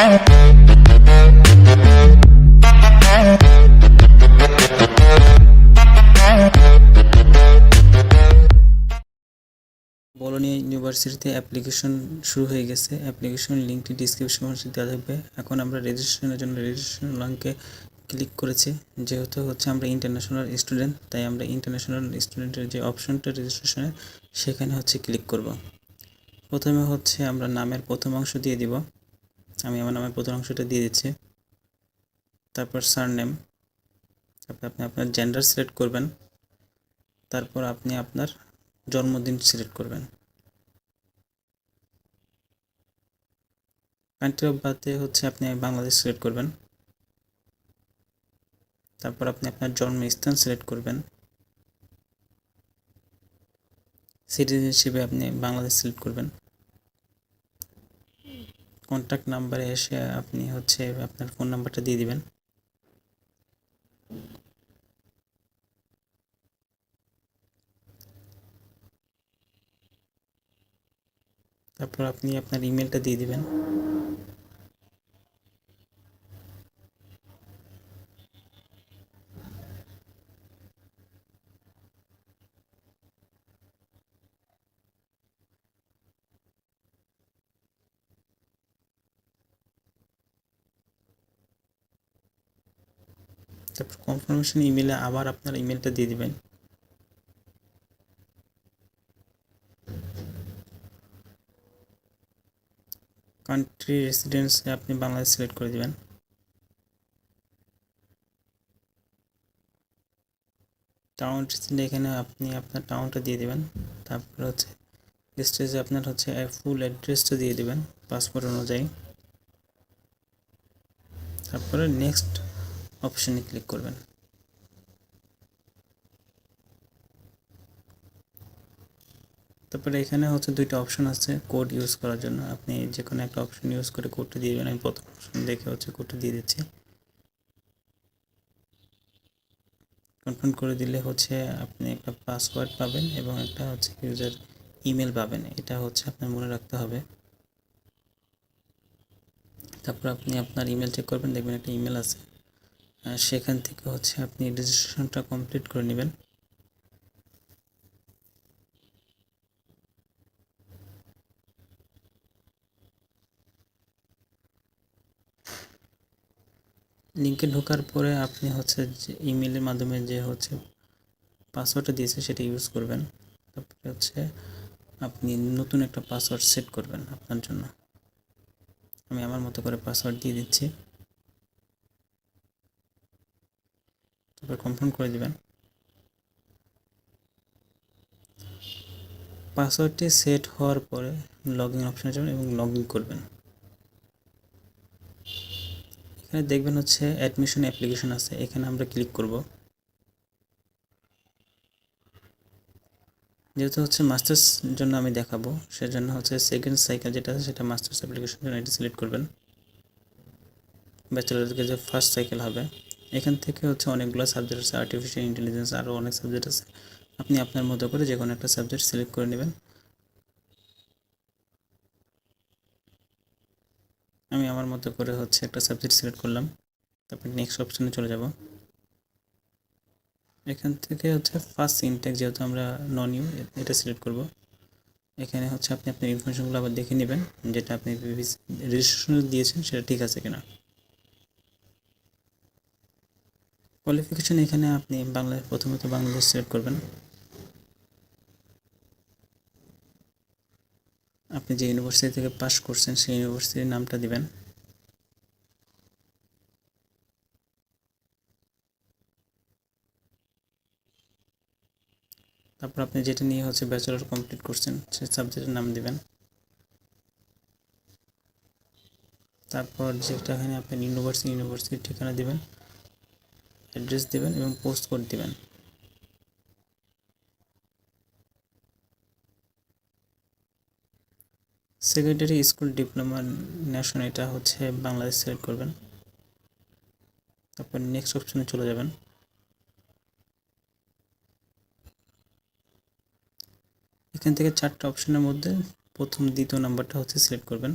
Bologna ইউনিভার্সিটিতে application শুরু হয়ে গেছে। অ্যাপ্লিকেশন লিঙ্কটি ডিসক্রিপশন বক্সে দেওয়া থাকবে। এখন আমরা রেজিস্ট্রেশনের জন্য রেজিস্ট্রেশন লিঙ্কে ক্লিক করেছি। যেহেতু হচ্ছে আমরা ইন্টারন্যাশনাল স্টুডেন্ট তাই আমরা ইন্টারন্যাশনাল স্টুডেন্টের যে অপশনটা রেজিস্ট্রেশনের সেখানে হচ্ছে ক্লিক করব। প্রথমে হচ্ছে আমরা নামের প্রথম অংশ দিয়ে দিব। আমি আমার নামের প্রথম অংশটা দিয়ে দিচ্ছি। তারপর সারনেম তারপর আপনি আপনার জেন্ডার সিলেক্ট করবেন। তারপর আপনি আপনার জন্মদিন সিলেক্ট করবেন। কান্ট্রি অফ বার্থে হচ্ছে আপনি বাংলাদেশ সিলেক্ট করবেন। তারপর আপনি আপনার জন্মস্থান সিলেক্ট করবেন। সিটিজেনশিপে আপনি বাংলাদেশ সিলেক্ট করবেন। কন্ট্যাক্ট নাম্বারে এসে আপনি হচ্ছে আপনার ফোন নাম্বারটা দিয়ে দিবেন। তারপর আপনি আপনার ইমেলটা দিয়ে দিবেন। তারপর কনফার্মেশন ইমেলে আবার আপনার ইমেলটা দিয়ে দিবেন। কান্ট্রি রেসিডেন্সে আপনি বাংলাদেশ সিলেক্ট করে দিবেন। টাউন রেসিডেন্ট এখানে আপনি আপনার টাউনটা দিয়ে দিবেন। তারপর হচ্ছে স্টেজে আপনার হচ্ছে ফুল অ্যাড্রেসটা দিয়ে দিবেন পাসপোর্ট অনুযায়ী। তারপরে নেক্সট অপশনে ক্লিক করবেন। তারপরে এখানে হচ্ছে দুইটা অপশন আছে কোড ইউজ করার জন্য। আপনি যে কোনো একটা অপশন ইউজ করে কোডটা দিয়ে দেবেন। আমি প্রথম অপশন দেখে হচ্ছে কোডটা দিয়ে দিচ্ছি। কনফার্ম করে দিলে হচ্ছে আপনি একটা পাসওয়ার্ড পাবেন এবং একটা হচ্ছে ইউজার ইমেল পাবেন। এটা হচ্ছে আপনার মনে রাখতে হবে। তারপর আপনি আপনার ইমেল চেক করবেন। দেখবেন একটা ইমেল আছে। সেখান থেকে হচ্ছে আপনি রেজিস্ট্রেশনটা কমপ্লিট করে নেবেন। লিঙ্কে ঢোকার পরে আপনি হচ্ছে যে ইমেলের মাধ্যমে যে হচ্ছে পাসওয়ার্ডটা দিয়েছে সেটা ইউজ করবেন। তারপরে হচ্ছে আপনি নতুন একটা পাসওয়ার্ড সেট করবেন আপনার জন্য। আমি আমার মতো করে পাসওয়ার্ড দিয়ে দিচ্ছি। তারপর কনফার্ম করে দিবেন। পাসওয়ার্ডটি সেট হওয়ার পরে লগ ইন অপশানে যাবেন এবং লগ ইন করবেন। এখানে দেখবেন হচ্ছে অ্যাডমিশন অ্যাপ্লিকেশন আছে, এখানে আমরা ক্লিক করব। যেহেতু হচ্ছে মাস্টার্স জন্য আমি দেখাবো, সেজন্য হচ্ছে সেকেন্ড সাইকেল যেটা আছে সেটা মাস্টার্স অ্যাপ্লিকেশন জন্য এটা সিলেক্ট করবেন। ব্যাচেলার যে ফার্স্ট সাইকেল হবে। এখান থেকে হচ্ছে অনেকগুলো সাবজেক্ট আছে আর্টিফিশিয়াল ইন্টেলিজেন্স আরও অনেক সাবজেক্ট আছে। আপনি আপনার মতো করে যে কোনো একটা সাবজেক্ট সিলেক্ট করে নেবেন। আমি আমার মতো করে হচ্ছে একটা সাবজেক্ট সিলেক্ট করলাম। তারপর নেক্সট অপশানে চলে যাব। এখান থেকে হচ্ছে ফার্স্ট ইনটেক যেহেতু আমরা নন ইউ এটা সিলেক্ট করব। এখানে হচ্ছে আপনি আপনার ইনফরমেশনগুলো আবার দেখে নেবেন, যেটা আপনি রেজিস্ট্রেশন দিয়েছেন, সেটা ঠিক আছে কিনা। কোয়ালিফিকেশন এখানে আপনি বাংলা প্রথমত বাংলাদেশ সিলেক্ট করবেন। আপনি যে ইউনিভার্সিটি থেকে পাস করছেন, সেই ইউনিভার্সিটির নামটা দিবেন। তারপর আপনি যেটা নিয়ে হচ্ছে ব্যাচেলর কমপ্লিট করছেন, সেই সাবজেক্টের নাম দিবেন। তারপর যেটা এখানে আপনি ইউনিভার্সিটি ইউনিভার্সিটির ঠিকানা দিবেন। অ্যাড্রেস দিবেন এবং পোস্ট কোড দিবেন। সেকেন্ডারি স্কুল ডিপ্লোমা ন্যাশন এটা হচ্ছে বাংলাদেশ সিলেক্ট করবেন। তারপর নেক্সট অপশনে চলে যাবেন। এখান থেকে চারটা অপশনের মধ্যে প্রথম, দ্বিতীয় নাম্বারটা হচ্ছে সিলেক্ট করবেন।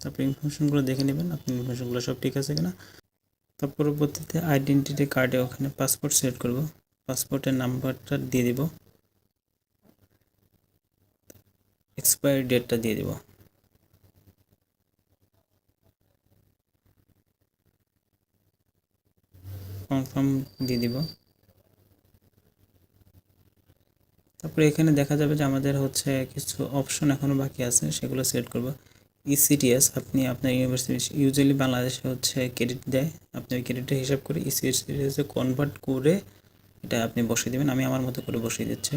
তারপর ইনফরমেশনগুলো দেখে নেবেন, আপনি ইনফরমেশনগুলো সব ঠিক আছে কিনা। তার পরবর্তীতে আইডেন্টিটি কার্ডে ওখানে পাসপোর্ট সিলেক্ট করব। পাসপোর্টের নাম্বারটা দিয়ে দিব। এক্সপায়ারি ডেটটা দিয়ে দিব। কনফার্ম দিয়ে দিব। তারপরে এখানে দেখা যাবে যে আমাদের হচ্ছে কিছু অপশন এখনও বাকি আছে, সেগুলো সিলেক্ট করব। ইসিটিএস আপনি আপনার ইউনিভার্সিটি ইউজুয়ালি বাংলাদেশে হচ্ছে ক্রেডিট দেয়। আপনি ওই ক্রেডিটের হিসাব করে ইসিটিএসে কনভার্ট করে এটা আপনি বসিয়ে দেবেন। আমি আমার মতো করে বসিয়ে দিচ্ছি।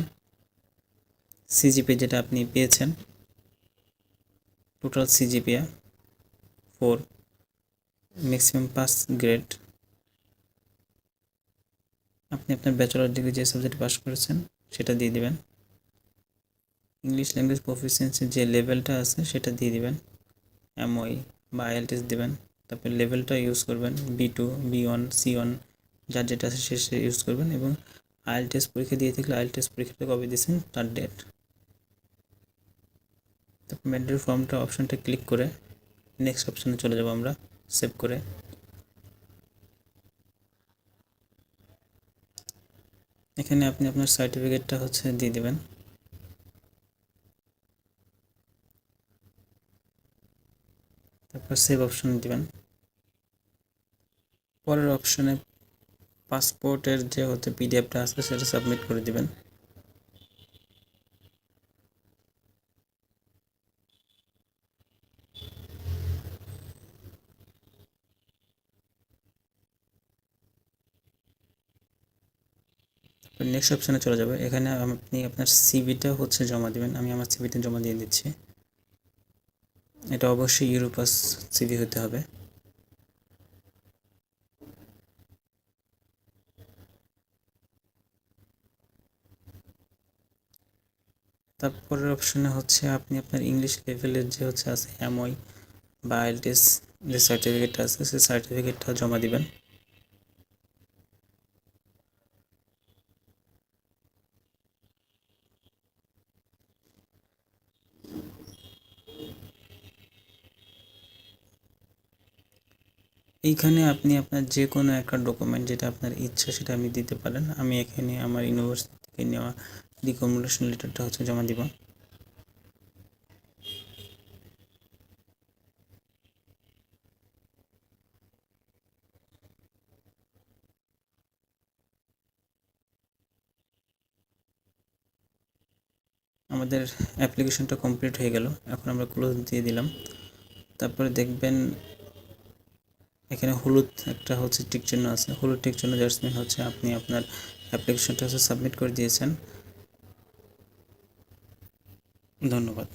সিজিপি যেটা আপনি পেয়েছেন total CGPA four maximum pass grade আপনি আপনার ব্যাচেলর ডিগ্রি যে সাবজেক্ট পাস করেছেন, সেটা দিয়ে দেবেন। ইংলিশ ল্যাঙ্গুয়েজ প্রফিসিয়েন্সি যে লেভেলটা আছে, সেটা দিয়ে দিবেন। এমওই বা আইএলটিএস দেবেন। তারপর লেভেলটা ইউজ করবেন B two B one C one যার যেটা আছে সে ইউজ করবেন এবং আইএলটিএস পরীক্ষা দিয়ে থাকলে আইএলটিএস পরীক্ষাটা কবে দিয়েছেন তার ডেট তারপর ম্যান্ডেট ফর্মটা অপশানটা ক্লিক করে নেক্সট অপশানে চলে যাব আমরা সেভ করে। এখানে আপনি আপনার সার্টিফিকেটটা হচ্ছে দিয়ে দেবেন। তারপর সেভ অপশন দিবেন। পরের অপশনে পাসপোর্টের যে হচ্ছে পিডিএফটা আছে, সেটা সাবমিট করে দিবেন। নেক্সট অপশানে চলে যাবে। এখানে আপনি আপনার সিভিটা হচ্ছে জমা দিবেন। আমি আমার সিভিটা জমা দিয়ে দিচ্ছি। এটা অবশ্যই ইউরোপাস সিভি হতে হবে। তারপরের অপশনে হচ্ছে আপনি আপনার ইংলিশ লেভেলের যে হচ্ছে আছে এমওই বা আইএলটিএস যে সার্টিফিকেটটা আছে সেই সার্টিফিকেটটা জমা দিবেন। এইখানে আপনি আপনার যে কোনো একটা ডকুমেন্ট যেটা আপনার ইচ্ছা সেটা আপনি দিতে পারেন। আমি এখানে আমার ইউনিভার্সিটি থেকে নেওয়া রিকমেন্ডেশন লেটারটা হচ্ছে জমা দিব। আমাদের অ্যাপ্লিকেশনটা কমপ্লিট হয়ে গেল। এখন আমরা ক্লোজ দিয়ে দিলাম। তারপরে দেখবেন এখানে হলুদ একটা হচ্ছে টিক চিহ্ন আছে। হলুদ টিক চিহ্ন জার্সমিন হচ্ছে আপনি আপনার অ্যাপ্লিকেশনটা হচ্ছে সাবমিট করে দিয়েছেন। ধন্যবাদ।